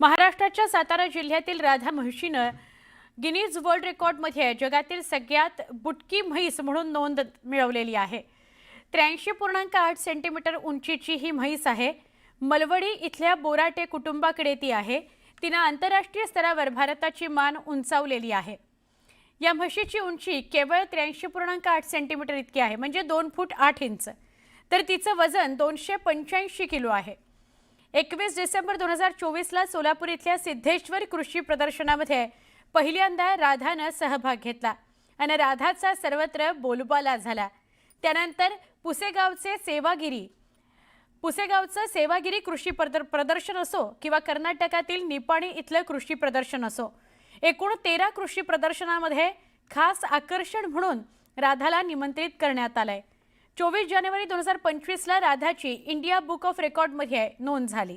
महाराष्ट्राच्या सातारा जिल्ह्यातील राधा म्हशीनं गिनीज वर्ल्ड रेकॉर्डमध्ये जगातील सगळ्यात बुटकी म्हैस म्हणून नोंद मिळवलेली आहे. त्र्याऐंशी पूर्णांक आठ सेंटीमीटर उंचीची ही म्हैस आहे. मलवडी इथल्या बोराटे कुटुंबाकडे ती आहे. तिनं आंतरराष्ट्रीय स्तरावर भारताची मान उंचावलेली आहे. या म्हशीची उंची केवळ त्र्याऐंशी पूर्णांक आठ सेंटीमीटर इतकी आहे म्हणजे दोन फूट आठ इंच. तर तिचं वजन दोनशे पंच्याऐंशी किलो आहे. एकवीस डिसेंबर दोन हजार चोवीसला सोलापूर इथल्या सिद्धेश्वर कृषी प्रदर्शनामध्ये पहिल्यांदा राधानं सहभाग घेतला आणि राधाचा सर्वत्र बोलबाला झाला. त्यानंतर पुसेगावचे सेवागिरी पुसेगावचं सेवागिरी कृषी प्रदर प्रदर्शन असो किंवा कर्नाटकातील निपाणी इथलं कृषी प्रदर्शन असो एकूण तेरा कृषी प्रदर्शनामध्ये खास आकर्षण म्हणून राधाला निमंत्रित करण्यात आलंय. चोवीस जानेवारी दोन हजार पंचवीसला राधाची इंडिया बुक ऑफ रेकॉर्डमध्ये नोंद झाली.